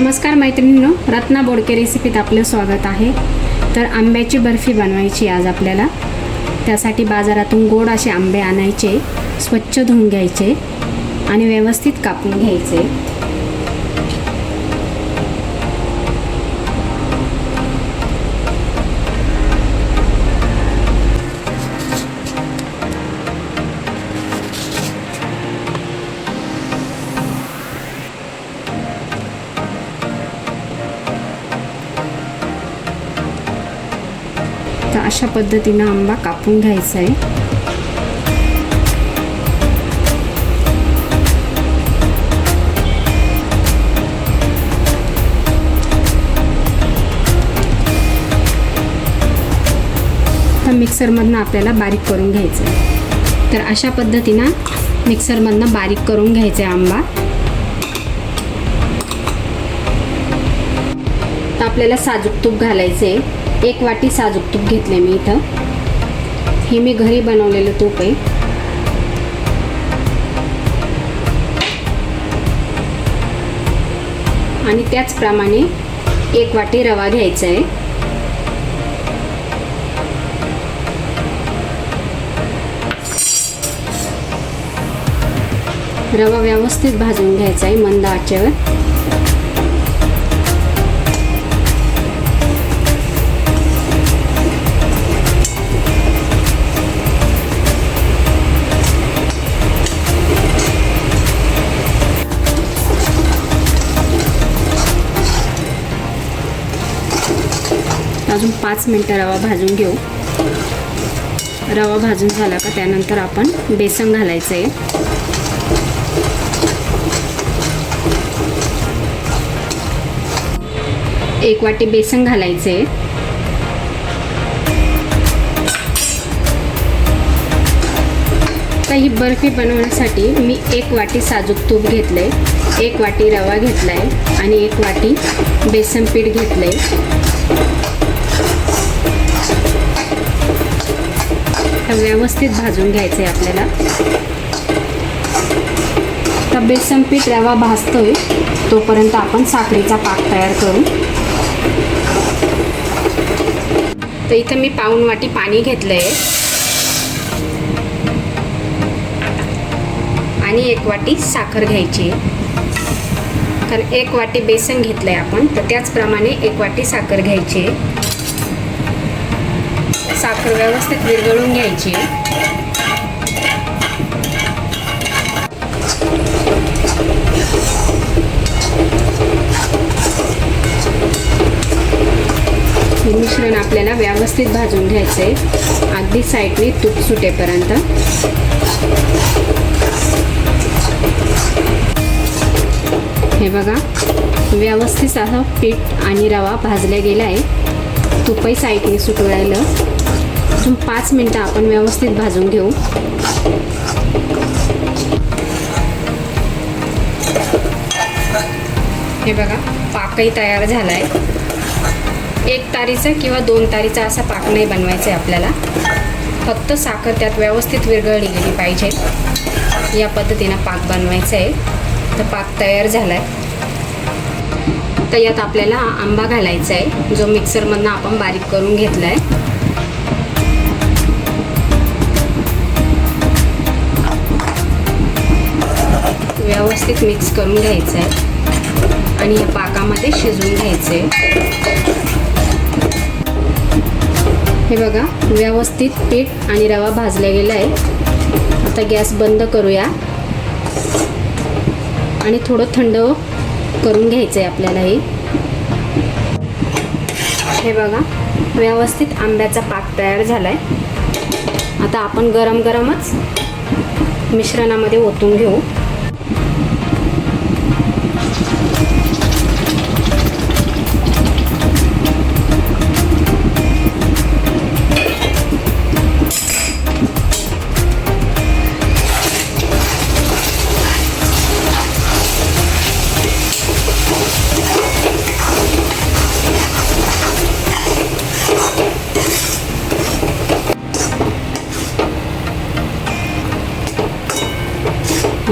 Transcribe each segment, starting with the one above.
नमस्कार मैत्रिणींनो रत्ना बोडके रेसिपीत आपलं स्वागत आहे. तर आंब्याची बर्फी बनवायची आज आपल्याला. त्यासाठी बाजारातून गोड असे आंबे आणायचे स्वच्छ धुवून घ्यायचे आणि व्यवस्थित कापून घ्यायचे. अशा पद्धतीनं आंबा कापून घ्यायचा आहे. मिक्सरमधनं आपल्याला बारीक करून घ्यायचं आहे. तर अशा पद्धतीनं मिक्सरमधनं बारीक करून घ्यायचं आहे आंबा. तर आपल्याला साजूक तूप घालायचं आहे. एक वाटी साजूक तूप घेतले मी इथं. हे मी घरी बनवलेलं तूप आहे. आणि त्याचप्रमाणे एक वाटी रवा घ्यायचा आहे. रवा व्यवस्थित भाजून घ्यायचा आहे मंद आचेवर. अजून पाच मिनटं रवा भाजून घेऊ. रवा भाजून झाला का त्यानंतर आपण बेसन घालायचं आहे एक वाटी बेसन घालायचं आहे तर ही बर्फी बनवण्यासाठी मी एक वाटी साजूक तूप घेतलं आहे एक वाटी रवा घेतला आहे आणि एक वाटी बेसन पीठ घेतलं आहे तर व्यवस्थित भाजून घ्यायचं आहे आपल्याला. तर बेसन पीठ रवा भाजतोय तोपर्यंत आपण साखरेचा पाक तयार करू. तर इथं मी पाऊन वाटी पाणी घेतलं आहे आणि एक वाटी साखर घ्यायची. कारण एक वाटी बेसन घेतलं आहे आपण तर त्याचप्रमाणे एक वाटी साखर घ्यायची. आहे साखर व्यवस्थित विरघळून घ्यायची. हे मिश्रण आपल्याला व्यवस्थित भाजून घ्यायचं आहे अगदी साईडने तूप सुटेपर्यंत. हे बघा व्यवस्थित असं पीठ आणि रवा भाजला गेला आहे तुपही साईडने सुटू राहिलं अजून पाच मिनटं आपण व्यवस्थित भाजून घेऊ. हे बघा पाकही तयार झाला आहे एक तारीचा किंवा दोन तारीचा असा पाक नाही बनवायचा आहे आपल्याला. फक्त साखर त्यात व्यवस्थित विरघळली गेली पाहिजे. या पद्धतीनं पाक बनवायचा आहे तर पाक तयार झाला आहे तर यात आपल्याला आंबा घालायचा आहे जो मिक्सरमधनं आपण बारीक करून घेतला आहे व्यवस्थित मिक्स करून घ्यायचं आहे आणि या पाकामध्ये शिजवून घ्यायचं आहे हे बघा व्यवस्थित पीठ आणि रवा भाजला गेला आहे आता गॅस बंद करूया. आणि थोडं थंड करून घ्यायचं आहे आपल्याला हे हे बघा व्यवस्थित आंब्याचा पाक तयार झाला आहे आता आपण गरम गरमच मिश्रणामध्ये ओतून घेऊ.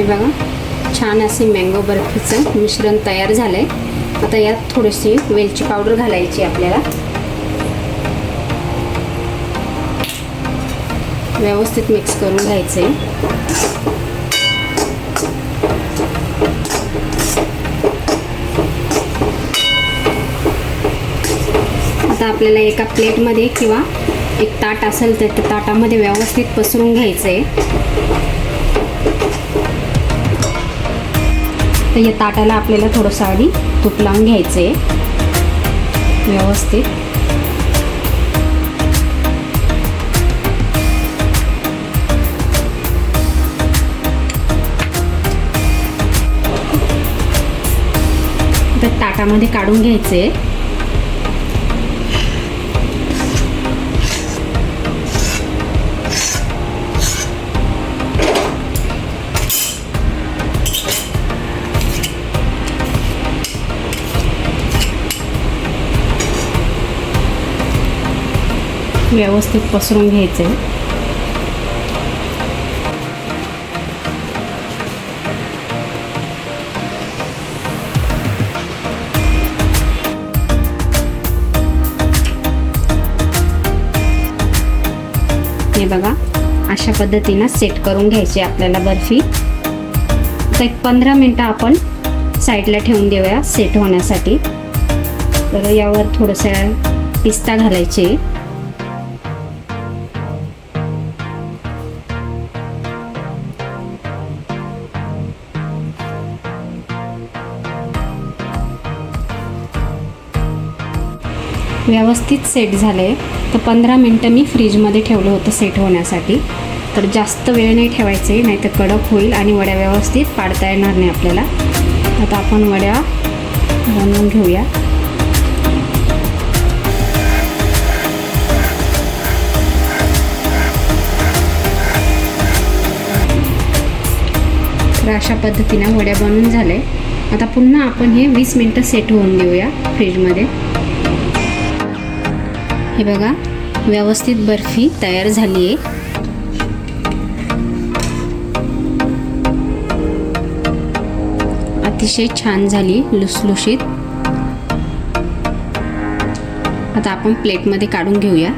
हे बघा. छान असे मँगो बर्फीचं मिश्रण तयार झालं आहे आता यात थोडीशी वेलची पावडर घालायची आपल्याला. व्यवस्थित मिक्स करून घ्यायचं आहे आता आपल्याला एका प्लेटमध्ये किंवा एक ताट असेल तर त्या ताटामध्ये व्यवस्थित पसरून घ्यायचं आहे तर या ताटाला आपल्याला थोडंसं आधी तूप लावून घ्यायचं आहे व्यवस्थित. तर ताटामध्ये काढून घ्यायचं आहे व्यवस्थित पसरून घ्यायचे. हे बघा अशा पद्धतीनं सेट करून घ्यायची आपल्याला बर्फी. तर एक पंधरा मिनटं आपण साईडला ठेवून देऊया सेट होण्यासाठी. तर यावर थोडंसं पिस्ता घालायचे. व्यवस्थित सेट झालं आहे तर पंधरा मिनटं मी फ्रीजमध्ये ठेवलं होतं सेट होण्यासाठी. तर जास्त वेळ नाही ठेवायचे नाही तर कडक होईल आणि वड्या व्यवस्थित पाडता येणार नाही आपल्याला. आता आपण वड्या बनवून घेऊया. तर अशा पद्धतीनं वड्या बनवून झाले आता पुन्हा आपण हे वीस मिनटं सेट होऊन देऊया फ्रीजमध्ये हे बघा व्यवस्थित बर्फी तयार झाली आहे अतिशय छान झाली लुसलुशीत. आता आपण प्लेटमध्ये काढून घेऊया.